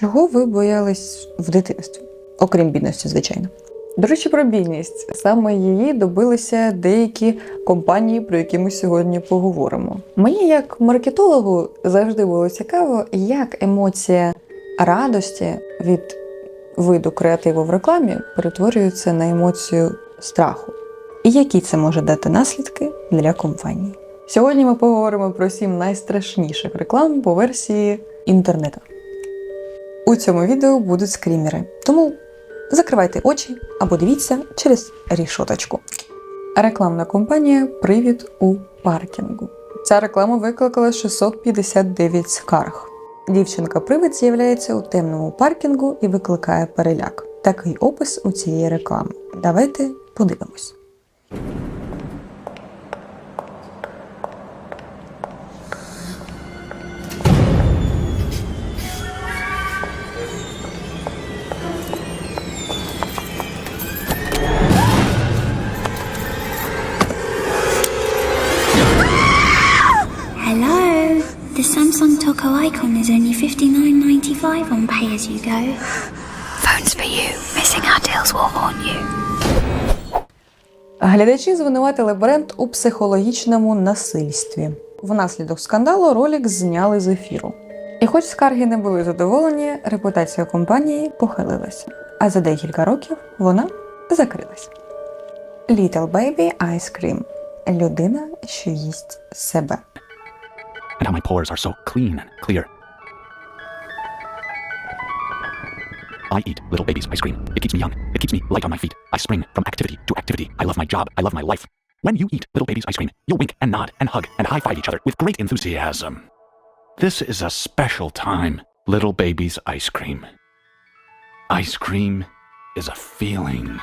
Чого ви боялись в дитинстві? Окрім бідності, звичайно. До речі, про бідність. Саме її добилися деякі компанії, про які ми сьогодні поговоримо. Мені, як маркетологу, завжди було цікаво, як емоція радості від виду креативу в рекламі перетворюється на емоцію страху. І які це може дати наслідки для компанії. Сьогодні ми поговоримо про сім найстрашніших реклам по версії інтернету. У цьому відео будуть скрімери, тому закривайте очі або дивіться через рішоточку. Рекламна компанія Привід у паркінгу. Ця реклама викликала 659 скарг. Дівчинка-привид з'являється у темному паркінгу і викликає переляк. Такий опис у цієї реклами. Давайте подивимось. Toco icon is only $59.95 on pay as you go. Phones for you. Missing our deals will haunt you. Глядачі звинуватили бренд у психологічному насильстві. Внаслідок скандалу ролик зняли з ефіру. І хоч скарги не були задоволені, репутація компанії похилилася. А за декілька років вона закрилась. Little Baby Ice Cream людина, що їсть себе. and how my pores are so clean and clear. I eat little baby's ice cream. It keeps me young. It keeps me light on my feet. I spring from activity to activity. I love my job. I love my life. When you eat little baby's ice cream, you'll wink and nod and hug and high five each other with great enthusiasm. This is a special time. Little baby's ice cream. Ice cream is a feeling.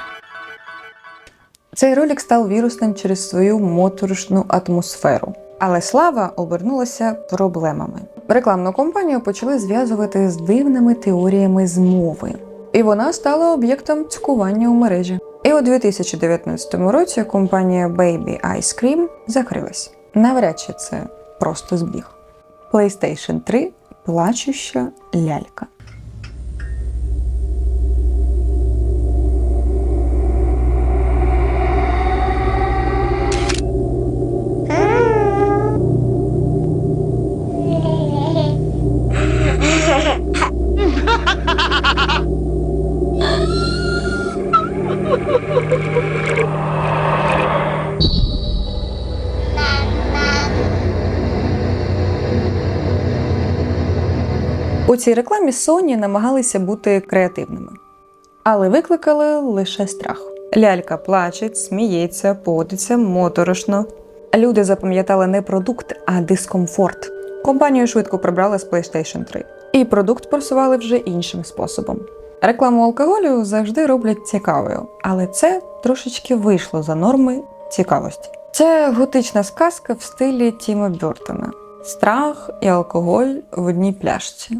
Цей ролик став вірусним через свою моторошну атмосферу. Але слава обернулася проблемами. Рекламну кампанію почали зв'язувати з дивними теоріями змови, і вона стала об'єктом цькування у мережі. І у 2019 році компанія Baby Ice Cream закрилась. Навряд чи це просто збіг. PlayStation 3 плачуща лялька. У цій рекламі Sony намагалися бути креативними, але викликали лише страх. Лялька плаче, сміється, поводиться моторошно. Люди запам'ятали не продукт, а дискомфорт. Компанію швидко прибрали з PlayStation 3. І продукт просували вже іншим способом. Рекламу алкоголю завжди роблять цікавою, але це трошечки вийшло за норми цікавості. Це готична сказка в стилі Тіма Бертона. Страх і алкоголь в одній пляшці.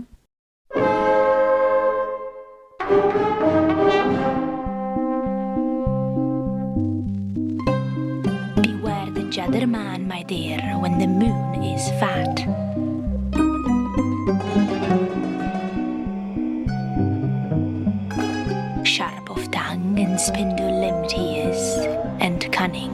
Beware the jadder man, my dear, when the moon is fat. Sharp of tongue and spindle limbed he is, and cunning.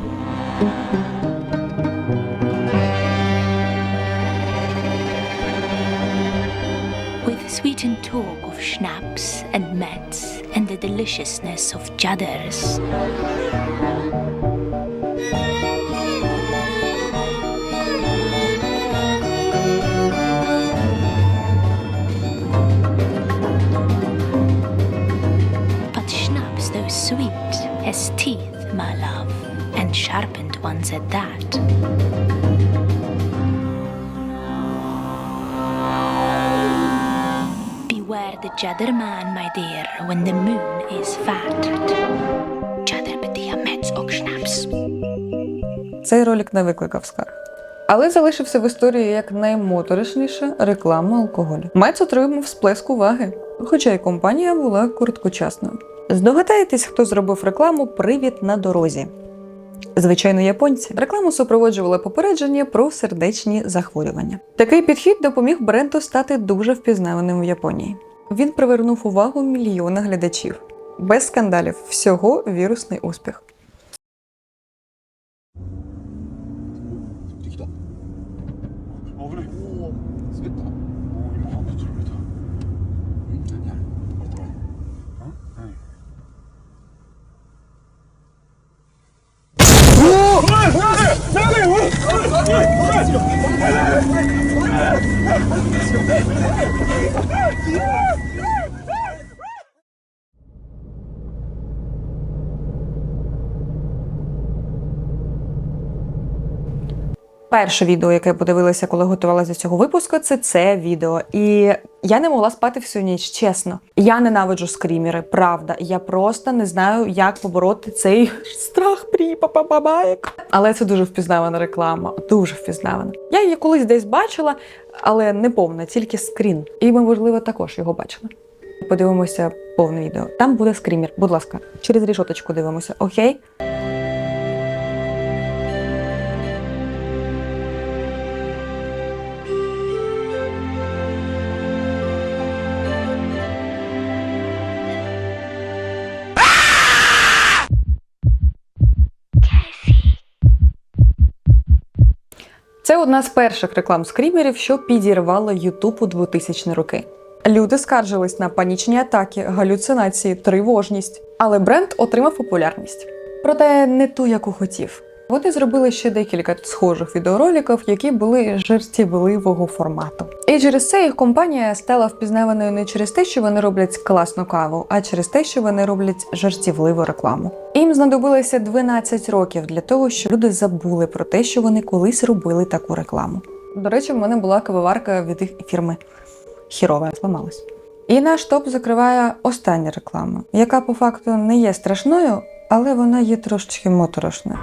Sweetened talk of schnapps and mets and the deliciousness of judders. But schnapps, though sweet, has teeth, my love, and sharpened ones at that. The jadder man, my dear, when the moon is fat. Jadder bedia mets och. Цей ролик не викликав скарг. Але залишився в історії як наймоторишніша реклама алкоголю. Мец отримав сплеск уваги, хоча й компанія була короткочасною. Здогадаєтесь, хто зробив рекламу Привід на дорозі. Звичайно, японці рекламу супроводжували попередження про сердечні захворювання. Такий підхід допоміг бренду стати дуже впізнаваним в Японії. Він привернув увагу мільйона глядачів. Без скандалів, всього вірусний успіх. で Перше відео, яке я подивилася, коли готувалася до цього випуску, це це відео. І я не могла спати всю ніч, чесно. Я ненавиджу скрімери, правда. Я просто не знаю, як побороти цей страх при бабаєк. Але це дуже впізнавана реклама, дуже впізнавана. Я її колись десь бачила, але не повна, тільки скрін. І ми, можливо, також його бачили. Подивимося повне відео. Там буде скрімер. Будь ласка, через рішоточку дивимося, окей? Одна з перших реклам скрімерів, що підірвала Ютуб у 2000 роки. Люди скаржились на панічні атаки, галюцинації, тривожність, але бренд отримав популярність. Проте не ту, яку хотів. Вони зробили ще декілька схожих відеороликів, які були жартівливого формату. І через це їх компанія стала впізнаваною не через те, що вони роблять класну каву, а через те, що вони роблять жартівливу рекламу. Їм знадобилося 12 років для того, щоб люди забули про те, що вони колись робили таку рекламу. До речі, в мене була кавоварка від їх фірми хірова зламалась. І наш топ закриває остання реклама, яка по факту не є страшною, але вона є трошечки моторошною.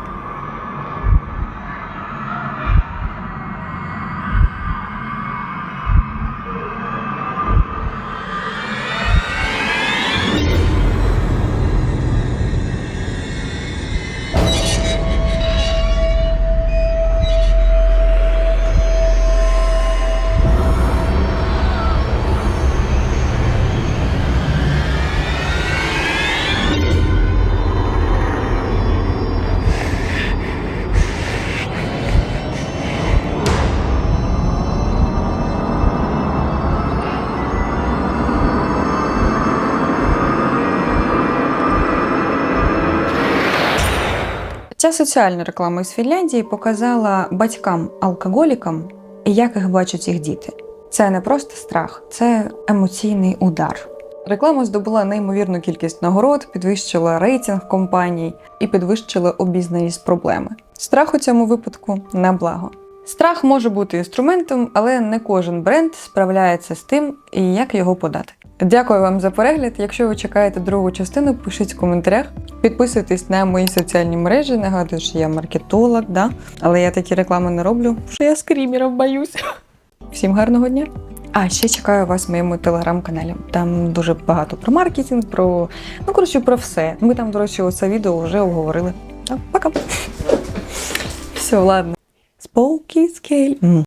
Соціальна реклама із Фінляндії показала батькам-алкоголікам, як їх бачать їх діти. Це не просто страх, це емоційний удар. Реклама здобула неймовірну кількість нагород, підвищила рейтинг компаній і підвищила обізнаність проблеми. Страх у цьому випадку на благо. Страх може бути інструментом, але не кожен бренд справляється з тим, як його подати. Дякую вам за перегляд. Якщо ви чекаєте другу частину, пишіть в коментарях. Підписуйтесь на мої соціальні мережі. Нагадую, що я маркетолог, да? але я такі реклами не роблю, що я скрімерів боюсь. Всім гарного дня! А ще чекаю вас в моєму телеграм-каналі. Там дуже багато про маркетинг, про ну коротше про все. Ми там, до речі, оце відео вже обговорили. Так, пока. Все, ладно. Scale. М.